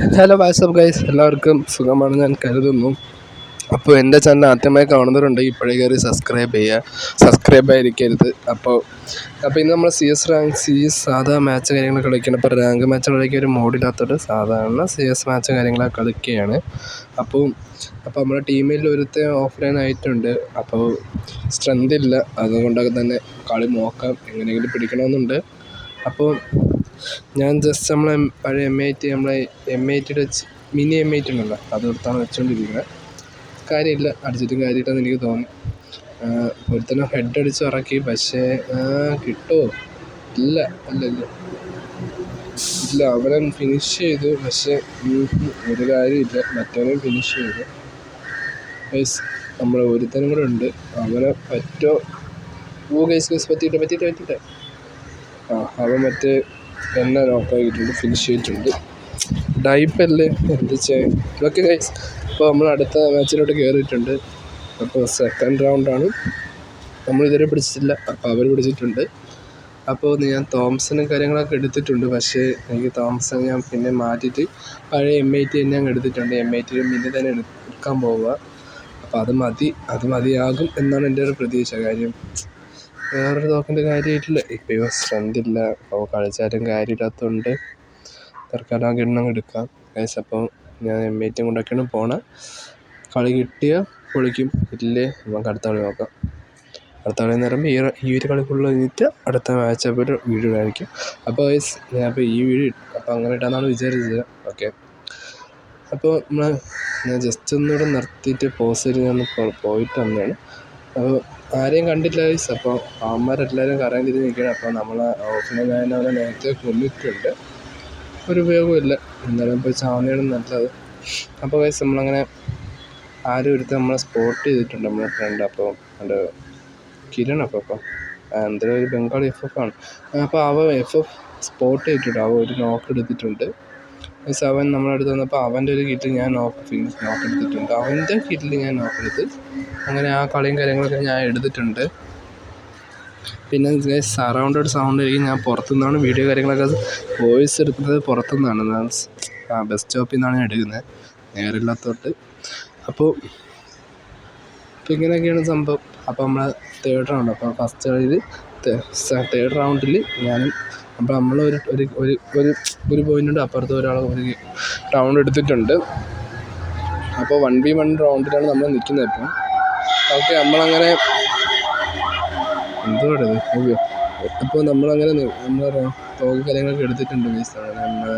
Hello WhatsApp guys എല്ലാവർക്കും സുഖമാണ് ഞാൻ കരുതുന്നു. അപ്പോൾ എന്റെ ചാനൽ ആദ്യമായി കാണുന്നവരുണ്ടെങ്കിൽ ഇപ്പോഴേ കയറി സബ്സ്ക്രൈബ് ചെയ്യുക. സബ്സ്ക്രൈബ് ആയിരിക്കരുത്. അപ്പോൾ അപ്പോൾ ഇന്ന് നമ്മൾ C S rank C S സാധാ മാച്ച് കാര്യങ്ങൾ കളിക്കണം അപ്പോൾ റാങ്ക് മാച്ച് കളിക്കാൻ ഒരു മോഡില്ലാത്തതുകൊണ്ട് സാധാരണ സി എസ് മാച്ച് കാര്യങ്ങളൊക്കെ കളിക്കുകയാണ്. അപ്പോൾ അപ്പോൾ നമ്മുടെ ടീമിൽ ഒരുത്തെ ഓഫ്ലൈൻ ആയിട്ടുണ്ട്. അപ്പോൾ സ്ട്രെങ്ത് ഇല്ല. അതുകൊണ്ടൊക്കെ തന്നെ കളി നോക്കാം. എങ്ങനെയെങ്കിലും പിടിക്കണമെന്നുണ്ട്. അപ്പോൾ ഞാൻ ജസ്റ്റ് നമ്മളെ പഴയ എം ഐ ടി നമ്മളെ എം ഐ ടിയുടെ മിനി എം ഐ ടി ഉണ്ടല്ലോ അതെടുത്താണ് വെച്ചുകൊണ്ടിരിക്കുന്നത് കാര്യമില്ല അടിച്ചിട്ടും കാര്യമില്ലെന്ന് എനിക്ക് തോന്നി. ഒരുത്തനെ ഹെഡ് അടിച്ച് ഇറക്കി പക്ഷേ കിട്ടുമോ ഇല്ല ഇല്ല ഇല്ല. ഇല്ല അവനെ ഫിനിഷ് ചെയ്തു പക്ഷേ ഒരു കാര്യമില്ല മറ്റവനെയും ഫിനിഷ് ചെയ്തു. ഗൈസ് നമ്മൾ ഒരുത്തനും കൂടെ ഉണ്ട്. അവനെ പറ്റോ? ഓ ഗൈസ് ഗൈസ് പറ്റിയിട്ട് പറ്റിയിട്ട് പറ്റിയിട്ട്. ആ അവൻ മറ്റേ എന്നെ നോക്കാക്കിയിട്ടുണ്ട് ഫിനിഷ് ചെയ്തിട്ടുണ്ട്. ഡൈപ്പല്ലേ എന്ത് ചെയ്യാൻ ഗൈസ് അപ്പോൾ നമ്മൾ അടുത്ത മാച്ചിലോട്ട് കയറിയിട്ടുണ്ട് അപ്പോൾ സെക്കൻഡ് റൗണ്ടാണ് നമ്മൾ ഇതുവരെ പിടിച്ചിട്ടില്ല അപ്പോൾ അവർ പിടിച്ചിട്ടുണ്ട്. അപ്പോൾ ഞാൻ തോംസണും കാര്യങ്ങളൊക്കെ എടുത്തിട്ടുണ്ട്. പക്ഷേ എനിക്ക് തോംസൺ ഞാൻ പിന്നെ മാറ്റിയിട്ട് പഴയ എം ഐ ടി തന്നെ അങ്ങ് എടുത്തിട്ടുണ്ട്. എം ഐ ടിയിലും പിന്നെ തന്നെ എടുക്കാൻ പോവുക. അപ്പോൾ അത് മതി അത് മതിയാകും എന്നാണ് എന്റെ ഒരു പ്രതീക്ഷ. കാര്യം വേറൊരു നോക്കേണ്ട കാര്യമായിട്ടില്ല ഇപ്പോൾ സ്ട്രെങ്ത് ഇല്ല. അപ്പോൾ കളിച്ചാലും കാര്യമില്ലാത്തതുകൊണ്ട് തൽക്കാലം ആ ഗണ്ണം എടുക്കാം. ഗൈസ് അപ്പം ഞാൻ എം ടിയും കൊണ്ടൊക്കെയാണ് പോണത് കളി കിട്ടിയാൽ പൊളിക്കും. ഇല്ലേ? നമുക്ക് അടുത്ത കളി നോക്കാം. അടുത്ത കളി എന്ന് പറയുമ്പോൾ ഈ ഈ ഒരു കളി ഫുള്ള് കഴിഞ്ഞിട്ട് അടുത്ത മാച്ച് അപ്പോൾ ഒരു വീഡിയോ ആയിരിക്കും അപ്പോൾ ഗൈസ് ഞാൻ അപ്പോൾ ഈ വീഡിയോ അപ്പോൾ അങ്ങനെ ഇട്ടാന്നാണ് വിചാരിച്ചത്. ഓക്കെ അപ്പോൾ നമ്മൾ ഞാൻ ജസ്റ്റ് ഒന്നുകൂടെ നിർത്തിയിട്ട് പോസ് ചെയ്ത് ഞാൻ പോയിട്ട് വന്നതാണ്. അപ്പോൾ ആരെയും കണ്ടില്ല ഗൈസ് അപ്പോൾ അവന്മാരെല്ലാവരും കറങ്ങി തിരിഞ്ഞ് നിൽക്കുകയാണ്. അപ്പോൾ നമ്മൾ ഓഫ്ലൈൻ ഞാൻ അവനെ നേരത്തെ കൊന്നിട്ടുണ്ട്. ഒരു ഉപയോഗമില്ല എന്തായാലും പോയി ചാവുന്നതാണ് നല്ലത്. അപ്പോൾ ഗൈസ് നമ്മളങ്ങനെ ആരും എടുത്ത് നമ്മളെ സ്പോട്ട് ചെയ്തിട്ടുണ്ട് നമ്മളെ ഫ്രണ്ട് അപ്പോൾ എന്റെ കിരൺ അപ്പോൾ അപ്പോൾ എന്തായാലും ഒരു ബംഗാളി എഫ് എഫ് ആണ്. അപ്പോൾ അവ എഫ് എഫ് സ്പോട്ട് ചെയ്തിട്ടുണ്ട്. അവ ഒരു നോക്ക് എടുത്തിട്ടുണ്ട്. മീൻസ് അവൻ നമ്മുടെ അടുത്ത് വന്നപ്പോൾ അവന്റെ ഒരു കിറ്റിൽ ഞാൻ നോക്ക് ഫിനിഷ് നോക്ക് എടുത്തിട്ടുണ്ട്. അവന്റെ കിറ്റിൽ ഞാൻ നോക്ക് എടുത്ത് അങ്ങനെ ആ കളിയും കാര്യങ്ങളൊക്കെ ഞാൻ എടുത്തിട്ടുണ്ട്. പിന്നെ സറൗണ്ടഡ് സൗണ്ട് ആയിരിക്കും. ഞാൻ പുറത്തുനിന്നാണ് വീഡിയോ കാര്യങ്ങളൊക്കെ വോയിസ് എടുക്കുന്നത് പുറത്തുനിന്നാണ്. ആ ബസ് സ്റ്റോപ്പിൽ നിന്നാണ് ഞാൻ എടുക്കുന്നത്. നേരില്ലാത്തോട്ട്. അപ്പോൾ അപ്പോൾ ഇങ്ങനെയൊക്കെയാണ് സംഭവം. അപ്പോൾ നമ്മൾ തേർഡ് റൗണ്ട് അപ്പോൾ ഫസ്റ്റ് കളിയിൽ തേർഡ് റൗണ്ടിൽ ഞാനും അപ്പോൾ നമ്മൾ ഒരു ഒരു ഒരു ഒരു ഒരു പോയിന്റ് അപ്പുറത്ത് ഒരാൾ ഒരു റൗണ്ട് എടുത്തിട്ടുണ്ട്. അപ്പോൾ വൺ ബി വൺ റൗണ്ടിലാണ് നമ്മൾ നിൽക്കുന്നത് ഇപ്പം. ഓക്കെ നമ്മളങ്ങനെ എന്തുവാണ് ഇത് അപ്പോൾ നമ്മളങ്ങനെ നമ്മൾ തോക്ക് കാര്യങ്ങളൊക്കെ എടുത്തിട്ടുണ്ട് മീൻസ് നമ്മൾ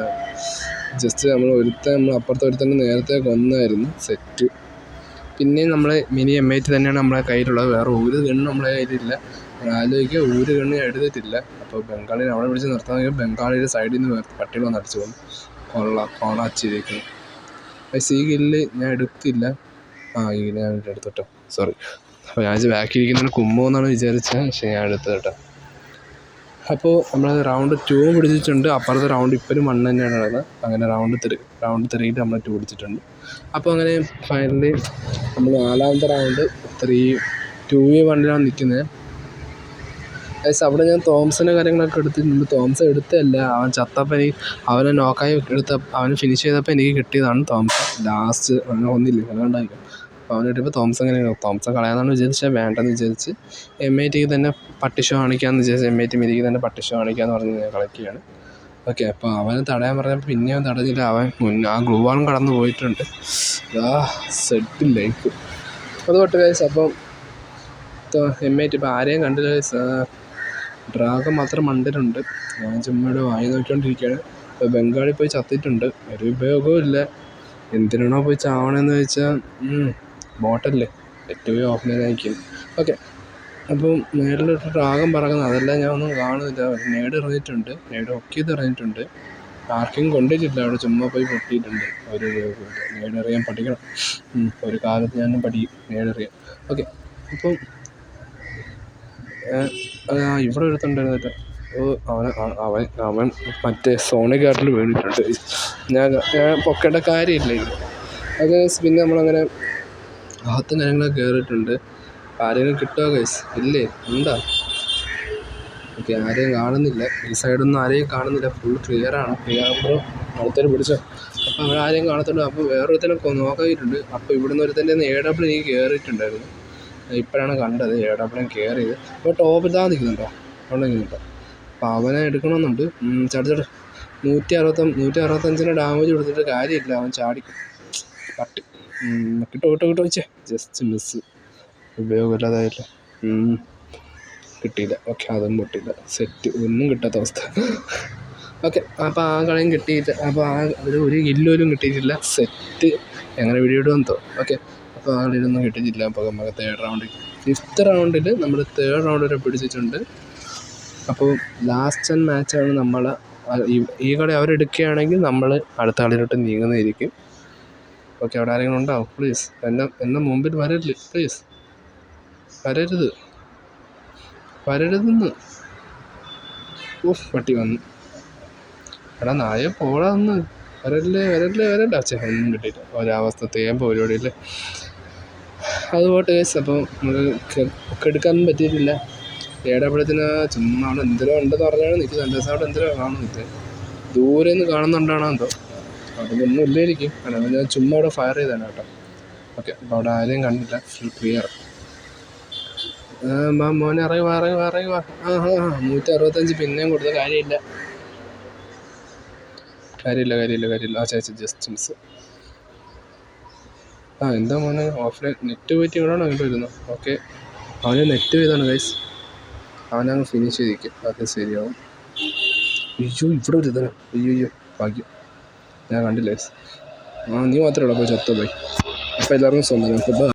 ജസ്റ്റ് നമ്മൾ ഒരുത്ത നമ്മൾ അപ്പുറത്തെ ഒരുത്തന്നെ നേരത്തെ കൊന്നായിരുന്നു. സെറ്റ് പിന്നെയും നമ്മൾ മിനി എം ഐ ടി തന്നെയാണ് നമ്മളെ കയ്യിലുള്ളത്. വേറെ ഒരു ഗണ്ണും നമ്മളെ കയ്യിലില്ല. ആലോചിക്കുക ഒരു ഗണ്ണും എടുത്തിട്ടില്ല. അപ്പോൾ ബംഗാളിനെ അവിടെ പിടിച്ച് നിർത്താമെങ്കിൽ ബംഗാളിയുടെ സൈഡിൽ നിന്ന് പട്ടികൾ വന്ന് അടിച്ചു പോകും കൊള്ള കോണാച്ചിയിലേക്ക് പക്ഷേ ഈ ഗില്ല് ഞാൻ എടുത്തില്ല. ആ ഈ ഞാൻ കേട്ടോ. സോറി അപ്പോൾ ഞാൻ ബാക്കി ഇരിക്കുന്നതിന് എന്നാണ് വിചാരിച്ചത് പക്ഷേ ഞാൻ എടുത്തത് കേട്ടോ. അപ്പോൾ നമ്മൾ റൗണ്ട് ടൂ പിടിച്ചിട്ടുണ്ട്. അപ്പുറത്തെ റൗണ്ട് ഇപ്പോഴും വൺ തന്നെയാണ് ഉള്ളത്. അങ്ങനെ റൗണ്ട് ത്രീ റൗണ്ട് തെറിയിട്ട് നമ്മൾ ടൂ പിടിച്ചിട്ടുണ്ട്. അപ്പോൾ അങ്ങനെ ഫൈനലി നമ്മൾ നാലാമത്തെ റൗണ്ട് ത്രീ ടു വി വണ്ണിലാണ് നിൽക്കുന്നത്. ഗൈസ് അവിടെ ഞാൻ തോംസിന്റെ കാര്യങ്ങളൊക്കെ എടുത്തിട്ടുണ്ട്. തോംസൺ എടുത്തതല്ല. അവൻ ചത്തപ്പോൾ എനിക്ക് അവനെ നോക്കായി എടുത്ത അവനെ ഫിനിഷ് ചെയ്തപ്പോൾ എനിക്ക് കിട്ടിയതാണ് തോംസ്. ലാസ്റ്റ് അങ്ങനെ ഒന്നില്ല. അതുകൊണ്ടായിരിക്കും അപ്പോൾ അവൻ കിട്ടിയപ്പോൾ തോംസൺ അങ്ങനെ തോംസൺ കളയാമെന്നാണ് വിചാരിച്ചത്. വേണ്ടെന്ന് വിചാരിച്ച് എം ഐ ടിക്ക് തന്നെ പട്ടിഷോ കാണിക്കാമെന്ന് വിചാരിച്ച് എം ഐ ടി മിരിക്ക് തന്നെ പട്ടിഷോ കാണിക്കാമെന്ന് പറഞ്ഞ് ഞാൻ കളിക്കുകയാണ്. ഓക്കെ അപ്പോൾ അവനെ തടയാൻ പറഞ്ഞപ്പോൾ പിന്നെ അവൻ തടഞ്ഞില്ല. അവൻ മുന്നേ ആ ഗ്ലൂവാളും കടന്നു പോയിട്ടുണ്ട്. ആ സെറ്റില്ല എനിക്ക് അതുകൊണ്ട് ഗൈസ് അപ്പം എം ഐ ടി ഇപ്പോൾ ആരെയും കണ്ടില്ല ഡ്രാഗൺ മാത്രം മണ്ടിലുണ്ട്. ഞാൻ ചുമ്മാ വായി നോക്കിക്കൊണ്ടിരിക്കുകയാണ്. ഇപ്പോൾ ബംഗാളിൽ പോയി ചത്തിട്ടുണ്ട്. ഒരു ഉപയോഗവും ഇല്ല. എന്തിനാണോ പോയി ചാവണമെന്ന് വെച്ചാൽ ബോട്ടല്ലേ ഏറ്റവും ഓഫ്ലൈൻ ചെയ്തായിരിക്കും ഓക്കെ. അപ്പം നേരിലൊരു ഡ്രാഗൺ പറക്കുന്നത് അതെല്ലാം ഞാൻ ഒന്നും കാണുന്നില്ല. നേട് എറിഞ്ഞിട്ടുണ്ട്. നേട് ഒക്കെ ചെയ്ത് എറിഞ്ഞിട്ടുണ്ട് ആർക്കും കൊണ്ടിട്ടില്ല അവിടെ ചുമ്മാ പോയി പൊട്ടിയിട്ടുണ്ട്. ഒരു നേടെറിയാൻ പഠിക്കണം. ഒരു കാലത്ത് ഞാനും പഠിക്കും. നേടറിയാം ഓക്കെ. അപ്പം ഇവിടെ ഒരുത്തുണ്ടായിരുന്നില്ല ഓ അവൻ അവൻ അവൻ മറ്റേ സോണി കാർഡിൽ വീണിട്ടുണ്ട്. ഞാൻ ഞാൻ പൊക്കേണ്ട കാര്യമില്ല അത് പിന്നെ നമ്മളങ്ങനെ ഭാഗത്തും കാര്യങ്ങളൊക്കെ കയറിയിട്ടുണ്ട് ആരെങ്കിലും കിട്ടുമോ ഗൈസ് ഇല്ലേ? എന്താ ഓക്കെ ആരെയും കാണുന്നില്ല. ഈ സൈഡൊന്നും ആരെയും കാണുന്നില്ല. ഫുൾ ക്ലിയർ ആകുമ്പോൾ അടുത്തൊരു പിടിച്ചോ. അപ്പോൾ അവരാരെയും കാണത്തുള്ളൂ അപ്പോൾ വേറൊരുത്തനെ നോക്കിയിട്ടുണ്ട്. അപ്പോൾ ഇവിടുന്ന് ഒരുത്തന്റെ ഡബ്ല്യു എനിക്ക് കയറിയിട്ടുണ്ടായിരുന്നു ഇപ്പോഴാണ് കണ്ടത് എ ഡബ്ല്യു കയറിയത് അപ്പോൾ ടോപ്പിൽ താ നിൽക്കുന്നുണ്ടോ അവിടെ നിൽക്കുന്നുണ്ടോ അപ്പോൾ അവനെ എടുക്കണമെന്നുണ്ട്. ചാടി നൂറ്റി അറുപത്ത നൂറ്റി അറുപത്തഞ്ചിന് ഡാമേജ് കൊടുത്തിട്ട് കാര്യമില്ല അവൻ ചാടി. പട്ടി. കിട്ടോ കിട്ടോ കിട്ടോ വെച്ചേ. ജസ്റ്റ് മിസ് ഉപയോഗമില്ലാതായില്ല. കിട്ടിയില്ല. ഓക്കെ അതും പൊട്ടിയില്ല. സെറ്റ് ഒന്നും കിട്ടാത്ത അവസ്ഥ. ഓക്കെ അപ്പോൾ ആ കളയും കിട്ടിയിട്ട് അപ്പോൾ ആ ഒരു ഒരു കില്ലോലും കിട്ടിയിട്ടില്ല. സെറ്റ് എങ്ങനെ വീഡിയോ ഇടുമെന്ന് തോന്നും ഓക്കെ കളിയിലൊന്നും കിട്ടിയിട്ടില്ല. അപ്പോൾ നമുക്ക് തേർഡ് റൗണ്ടിൽ ഫിഫ്ത്ത് റൗണ്ടിൽ നമ്മൾ തേർഡ് റൗണ്ട് വരെ പിടിച്ചിട്ടുണ്ട്. അപ്പോൾ ലാസ്റ്റ് മാച്ചാണ് നമ്മൾ ഈ കളി അവരെടുക്കുകയാണെങ്കിൽ നമ്മൾ അടുത്ത കളിയിലോട്ട് നീങ്ങുന്നതായിരിക്കും. ഓക്കെ അവിടെ ആരെങ്കിലും ഉണ്ടാവും പ്ലീസ് എന്നെ എന്നെ മുമ്പിൽ വരരുത്. പ്ലീസ് വരരുത്. വരരുതെന്ന്. ഓഫ് പട്ടി വന്നു. എടാ നായ പോടാന്ന് വരല്ലേ വരല്ലേ വരല്ല. അച്ഛൻ ഒന്നും കിട്ടിയില്ല. ഒരവസ്ഥ തേമ്പ പരിപാടിയല്ലേ അത് പോട്ടെ കേസ് അപ്പോൾ നമുക്ക് എടുക്കാനൊന്നും പറ്റിയിട്ടില്ല. ഏടാപ്പഴത്തിന് ചുമ്മാ അവിടെ എന്തിനോ ഉണ്ടെന്ന് പറഞ്ഞാണ് നിൽക്കുന്നത് എന്റെ അവിടെ എന്തിനോ കാണുന്നത് ദൂരെ നിന്ന് കാണുന്നുണ്ടാണോ എന്തോ. അതൊന്നും ഇല്ലായിരിക്കും കാരണം ഞാൻ ചുമ്മാ അവിടെ ഫയർ ചെയ്താണ് കേട്ടോ. ഓക്കെ അപ്പോൾ അവിടെ ആരെയും കണ്ടില്ല. ഫുൾ ക്ലിയർ മോനെ അറിയുക അറിയുക അറിയുക ആ ഹാ ഹാ നൂറ്റി അറുപത്തഞ്ച് പിന്നെയും കൊടുത്ത കാര്യമില്ല. കാര്യമില്ല കാര്യമില്ല കാര്യമില്ല. ആ ചേച്ചി ജസ്റ്റ് മിസ് ആ എന്താ മോനെ ഓഫ്ലൈൻ നെറ്റ് പോയിട്ട് ഇവിടെയാണോ ഇങ്ങോട്ട് വരുന്നത്. ഓക്കെ അവന് നെറ്റ് ചെയ്താണ് ഗൈസ് അവനങ്ങ് ഫിനിഷ് ചെയ്തിരിക്കും. അത് ശരിയാവും. അയ്യോ ഇവിടെ ഒരു ഇതാണ്. അയ്യോ അയ്യോ ഭാഗ്യം. ഞാൻ കണ്ടില്ല ഗൈസ് ആ നീ മാത്രമേ ഉള്ളൂ അപ്പോൾ ചത്തോ പോയി. അപ്പോൾ എല്ലാവർക്കും സ്വന്തം അപ്പോൾ